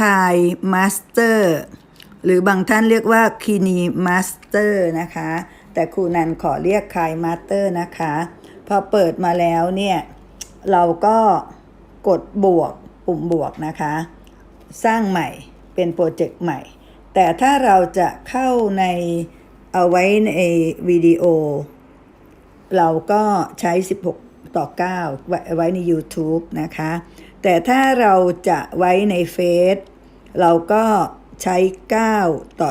คายมาสเตอร์หรือบางท่านเรียกว่าคีนีมาสเตอร์นะคะ แต่ครูนันขอเรียกคายมาสเตอร์นะคะ พอเปิดมาแล้วเนี่ย เราก็กดบวกปุ่มบวกนะคะ สร้างใหม่เป็นโปรเจกต์ใหม่ แต่ถ้าเราจะเข้าในเอาไว้ในวิดีโอ เราก็ใช้ 16 ต่อ 9 ไว้ไว้ใน YouTube นะคะ แต่ถ้าเราจะไว้ในเฟซ เราก็ใช้ 9 ต่อ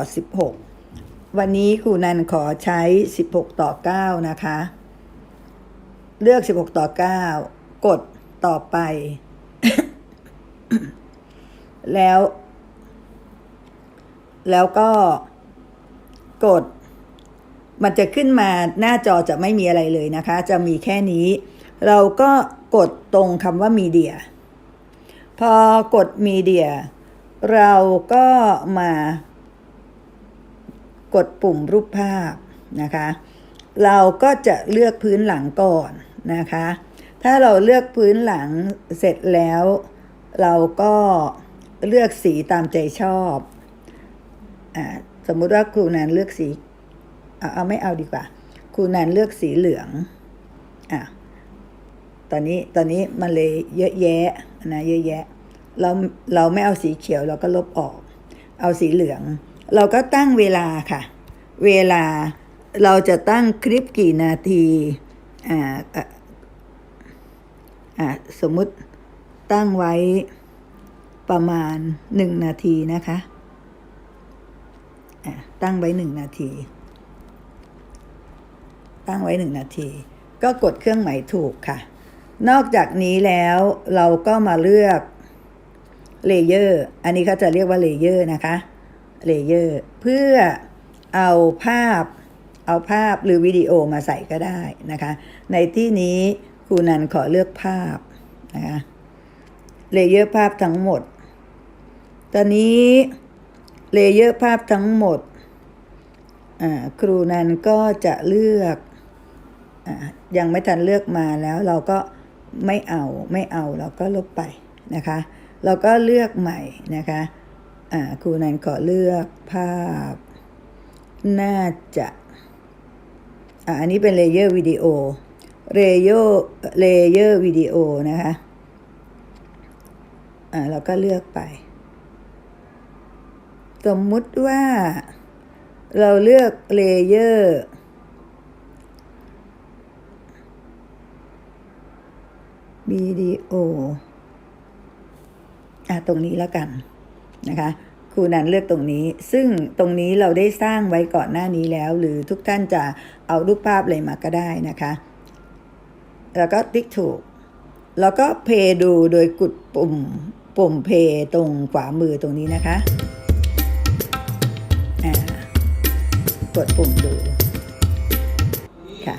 16 วันนี้ครูนันขอใช้ 16 ต่อ 9 นะคะ เลือก 16 ต่อ 9 กดต่อไป แล้ว แล้วก็กด มันจะขึ้นมาหน้าจอจะไม่มีอะไรเลยนะคะ จะมีแค่นี้ เราก็กดตรงคำว่ามีเดีย พอกดมีเดีย เราก็มากดปุ่มรูปภาพนะคะ เราก็จะเลือกพื้นหลังก่อนนะคะ ถ้าเราเลือกพื้นหลังเสร็จแล้ว เราก็เลือกสีตามใจชอบอาสมมุติว่าครูนันเลือกสีเอาเอาไม่เอาดีกว่า ครูนันเลือกสีเหลืองอะตอนนี้ตอนนี้มันเลยเยอะแยะนะเยอะแยะ เราเราไม่เอาสีเขียวเราก็ลบออก เอาสีเหลือง เราก็ตั้งเวลาค่ะ เวลาเราจะตั้งคลิปกี่นาทีอ่าอะอะสมมุติตั้งไว้ประมาณหนึ่งนาทีนะคะอะตั้งไว้หนึ่งนาที ตั้งไว้หนึ่งนาที ก็กดเครื่องหมายถูกค่ะ นอกจากนี้แล้วเราก็มาเลือก เลเยอร์อันนี้เขาจะเรียกว่าเลเยอร์นะคะเลเยอร์เพื่อเอาภาพเอาภาพหรือวิดีโอมาใส่ก็ได้นะคะ ในที่นี้ครูนันขอเลือกภาพนะคะเลเยอร์ภาพทั้งหมด ตอนนี้เลเยอร์ภาพทั้งหมดอ่าครูนันก็จะเลือกอ่ายังไม่ทันเลือกมาแล้วเราก็ไม่เอาไม่เอาเราก็ลบไปนะคะ เราก็เลือกใหม่นะคะอ่าครูนันขอเลือกภาพ น่าจะอ่าอันนี้เป็นเลเยอร์วิดีโอเลเยอร์เลเยอร์วิดีโอนะคะอ่าเราก็เลือกไป สมมุติว่าเราเลือกเลเยอร์วิดีโอ ตรงนี้แล้วกันนะคะครูนันเลือกตรงนี้ ซึ่งตรงนี้เราได้สร้างไว้ก่อนหน้านี้แล้ว หรือทุกท่านจะเอารูปภาพอะไรมาก็ได้นะคะ แล้วก็ติ๊กถูก แล้วก็เพย์ดูโดยกดปุ่มปุ่มเพย์ตรงขวามือตรงนี้นะคะอ่ากดปุ่มดูค่ะ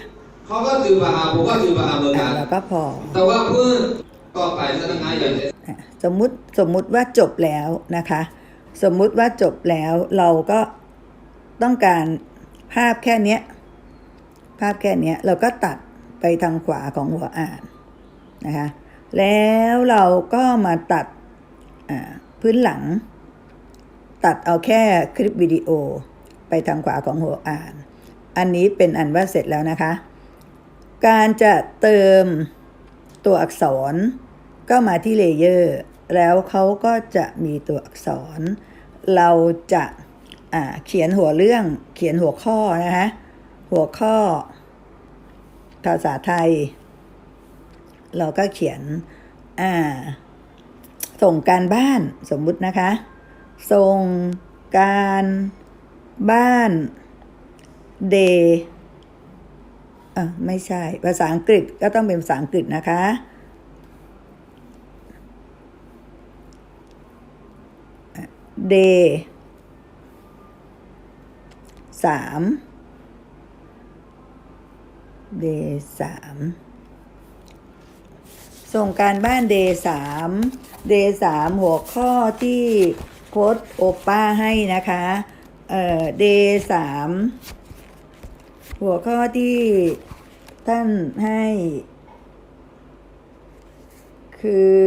เขาก็ถือปากกาผมก็ถือปากกาเหมือนอ่ากันแล้วก็พอ แต่ว่าเพื่อต่อไปสำนักงานใหญ่จะอะ สมมุติสมมุติว่าจบแล้วนะคะ สมมุติว่าจบแล้วเราก็ต้องการภาพแค่เนี้ยภาพแค่เนี้ยเราก็ตัดไปทางขวาของหัวอ่านนะคะแล้วเราก็มาตัดพื้นหลัง ตัดเอาแค่คลิปวิดีโอไปทางขวาของหัวอ่าน อันนี้เป็นอันว่าเสร็จแล้วนะคะ การจะเติมตัวอักษร ก็มาที่เลเยอร์แล้วเขาก็จะมีตัวอักษร เราจะเขียนหัวเรื่องเขียนหัวข้อนะคะหัวข้อ ภาษาไทย เราก็เขียนส่งการบ้านสมมุตินะคะ ส่งการบ้านเดอะไม่ใช่ ภาษาอังกฤษก็ต้องเป็นภาษาอังกฤษนะคะ เดสามเดสามส่งการบ้านเดสามเดสามหัวข้อที่โพสต์โอป้าให้นะคะ เอ่อเดสามหัวข้อที่ท่านให้ คือ